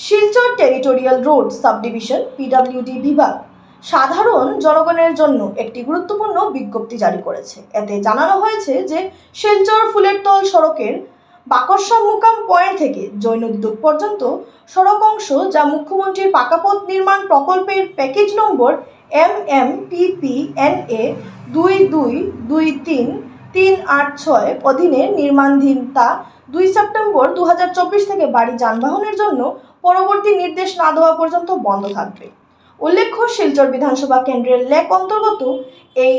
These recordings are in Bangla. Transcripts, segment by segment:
Silchar territorial road subdivision, PWD বিভাগ। সাধারণ জনগণের জন্য একটি গুরুত্বপূর্ণ বিজ্ঞপ্তি জারি করেছে। এতে জানানো হয়েছে যে, শিলচর ফুলেরতল সড়কের বাকরসা মুকাম পয়েন্ট থেকে জৈনদ্যুপ পর্যন্ত সড়ক অংশ যা মুখ্যমন্ত্রীর পাকাপথ নির্মাণ প্রকল্পের package number M M P P N A দুই দুই দুই তিন তিন আট ছয় অধীনে নির্মাণধীন তা দুই সেপ্টেম্বর দুই হাজার চব্বিশ থেকে বাড়ি যানবাহনের জন্য পরবর্তী নির্দেশ না দেওয়া পর্যন্ত বন্ধ থাকবে। উল্লেখ্য, শিলচর বিধানসভা কেন্দ্রের লেক অন্তর্গত এই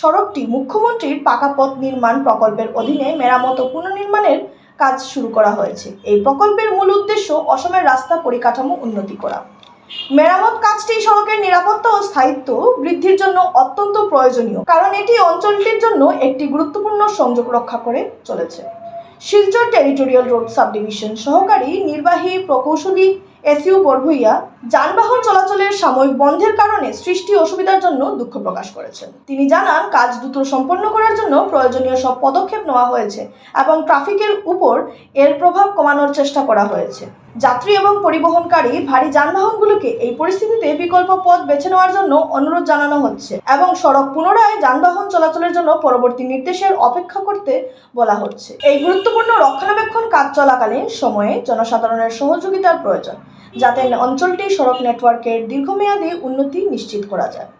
সড়কটি মুখ্যমন্ত্রীর পাকা পথ নির্মাণ প্রকল্পের অধীনে মেরামত ও পুনর্নির্মাণের কাজ শুরু করা হয়েছে। এই প্রকল্পের মূল উদ্দেশ্য অসমের রাস্তা পরিকাঠামো উন্নতি করা। মেরামত কাজটি সড়কের নিরাপত্তা ও স্থায়িত্ব বৃদ্ধির জন্য অত্যন্ত প্রয়োজনীয়, কারণ এটি অঞ্চলটির জন্য একটি গুরুত্বপূর্ণ সংযোগ রক্ষা করে চলেছে। শিলচর টেরিটোরিয়াল রোড সাবডিভিশন সহকারী নির্বাহী প্রকৌশলী এসইউ বড়ভুইয়া যানবাহন চলাচলের সাময়িক বন্ধের কারণে সৃষ্টি অসুবিধার জন্য দুঃখ প্রকাশ করেছেন। তিনি জানান, কাজ দ্রুত সম্পন্ন করার জন্য প্রয়োজনীয় সব পদক্ষেপ নেওয়া হয়েছে এবং ট্রাফিকের উপর এর প্রভাব কমানোর চেষ্টা করা হয়েছে। যাত্রী এবং পরিবহনকারী ভারী যানবাহনগুলোকে এই পরিস্থিতিতে বিকল্প পথ বেছে নেওয়ার জন্য অনুরোধ জানানো হচ্ছে এবং সড়ক পুনরায় যানবাহন চলাচলের জন্য পরবর্তী নির্দেশের অপেক্ষা করতে বলা হচ্ছে। এই গুরুত্বপূর্ণ রক্ষণাবেক্ষণ কাজ চলাকালীন সময়ে জনসাধারণের সহযোগিতার প্রয়োজন, যাতে অঞ্চলটি সড়ক নেটওয়ার্কের দীর্ঘমেয়াদী উন্নতি নিশ্চিত করা যায়।